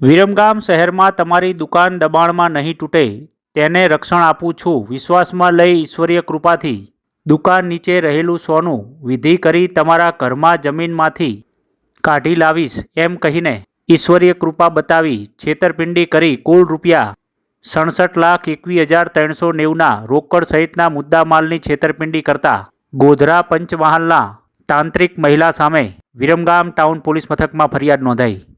વિરમગામ શહેરમાં તમારી દુકાન દબાણમાં નહીં તૂટે, તેને રક્ષણ આપું છું. વિશ્વાસમાં લઈ ઈશ્વરીય કૃપાથી. દુકાન નીચે રહેલું સોનું વિધિ કરી તમારા ઘરમાં જમીનમાંથી કાઢી લાવીશ એમ કહીને ઈશ્વરીય કૃપા બતાવી છેતરપિંડી કરી કુલ રૂપિયા સડસઠ લાખ એકવીસ હજાર ત્રણસો નેવુંના રોકડ સહિતના મુદ્દામાલની છેતરપિંડી કરતા ગોધરા પંચમહાલના તાંત્રિક મહિલા સામે વિરમગામ ટાઉન પોલીસ મથકમાં ફરિયાદ નોંધાઈ.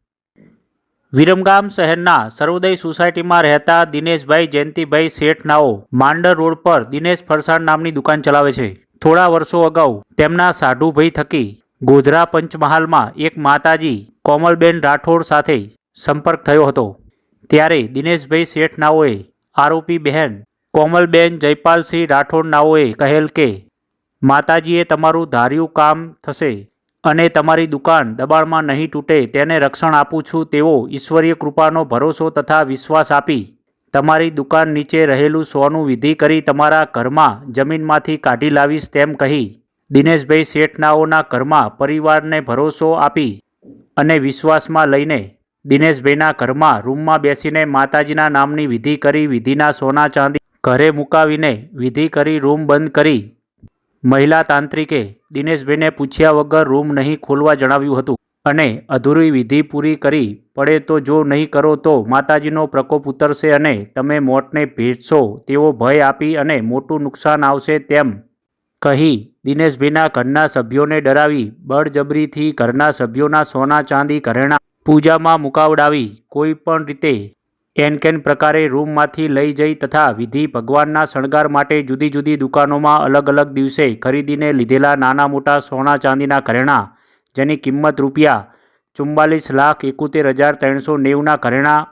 વિરમગામ શહેરના સર્વોદય સોસાયટીમાં રહેતા દિનેશભાઈ જયંતિભાઈ શેઠ નાઓ માંડર રોડ પર દિનેશ ફરસાણ નામની દુકાન ચલાવે છે. થોડા વર્ષો અગાઉ તેમના સાઢુભાઈ થકી ગોધરા પંચમહાલમાં એક માતાજી કોમલબેન રાઠોડ સાથે સંપર્ક થયો હતો. ત્યારે દિનેશભાઈ શેઠ નાઓએ આરોપી બહેન કોમલબેન જયપાલસિંહ રાઠોડ નાઓએ કહેલ કે, માતાજીએ તમારું ધાર્યું કામ થશે અને તમારી દુકાન દબાણમાં નહીં તૂટે તેને રક્ષણ આપું છું તેવો ઈશ્વરીય કૃપાનો ભરોસો તથા વિશ્વાસ આપી તમારી દુકાન નીચે રહેલું સોનું વિધિ કરી તમારા ઘરમાં જમીનમાંથી કાઢી લાવીશ તેમ કહી દિનેશભાઈ શેઠનાઓના ઘરમાં પરિવારને ભરોસો આપી અને વિશ્વાસમાં લઈને દિનેશભાઈના ઘરમાં રૂમમાં બેસીને માતાજીના નામની વિધિ કરી વિધિના સોના ચાંદી ઘરે મુકાવીને વિધિ કરી રૂમ બંધ કરી મહિલા તાંત્રિકે દિનેશભાઈને પૂછ્યા વગર રૂમ નહીં ખોલવા જણાવ્યું હતું અને અધૂરી વિધિ પૂરી કરી, પડે તો જો નહીં કરો તો માતાજીનો પ્રકોપ ઉતરશે અને તમે મોતને ભેટશો તેવો ભય આપી અને મોટું નુકસાન આવશે તેમ કહી દિનેશભાઈના ઘરના સભ્યોને ડરાવી, બળજબરીથી ઘરના સભ્યોના સોના ચાંદી ઘરેણા પૂજામાં મુકાવડાવી, કોઈ પણ રીતે એનકેન પ્રકારે રૂમમાંથી લઈ જઈ તથા વિધિ ભગવાનના શણગાર માટે જુદી જુદી દુકાનોમાં અલગ અલગ દિવસે ખરીદીને લીધેલા નાના મોટા સોના ચાંદીના ઘરેણાં, જેની કિંમત રૂપિયા ચુમ્માલીસ લાખ એકોતેર હજાર ત્રણસો નેવુંના ઘરેણાં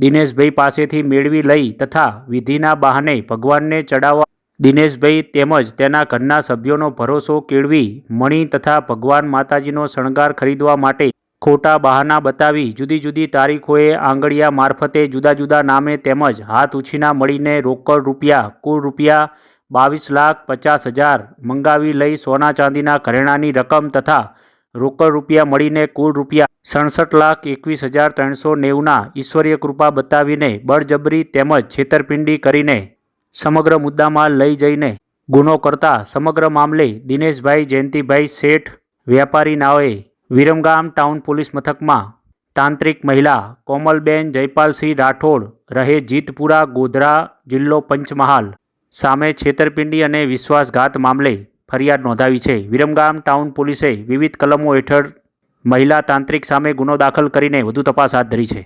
દિનેશભાઈ પાસેથી મેળવી લઈ તથા વિધિના બહાને ભગવાનને ચડાવવા દિનેશભાઈ તેમજ તેના ઘરના સભ્યોનો ભરોસો કેળવી મણી તથા ભગવાન માતાજીનો શણગાર ખરીદવા માટે ખોટા બહાના બતાવી જુદી જુદી તારીખોએ આંગળીયા મારફતે જુદા જુદા નામે તેમજ હાથ ઉછીના મળીને રોકડ રૂપિયા, કુલ રૂપિયા બાવીસ લાખ પચાસ હજાર મંગાવી લઈ સોના ચાંદીના ઘરેણાની રકમ તથા રોકડ રૂપિયા મળીને કુલ રૂપિયા સડસઠ લાખ એકવીસ હજાર ત્રણસો નેવુંના ઈશ્વરીય કૃપા બતાવીને બળજબરી તેમજ છેતરપિંડી કરીને સમગ્ર મુદ્દામાં લઈ જઈને ગુનો કરતા સમગ્ર મામલે દિનેશભાઈ, જયંતિભાઈ શેઠ, વ્યાપારી નાઓએ વિરમગામ ટાઉન પોલીસ મથકમાં તાંત્રિક મહિલા કોમલબેન જયપાલસિંહ રાઠોડ રહે જીતપુરા ગોધરા જિલ્લો પંચમહાલ સામે છેતરપિંડી અને વિશ્વાસઘાત મામલે ફરિયાદ નોંધાવી છે. વિરમગામ ટાઉન પોલીસે વિવિધ કલમો હેઠળ મહિલા તાંત્રિક સામે ગુનો દાખલ કરીને વધુ તપાસ હાથ ધરી છે.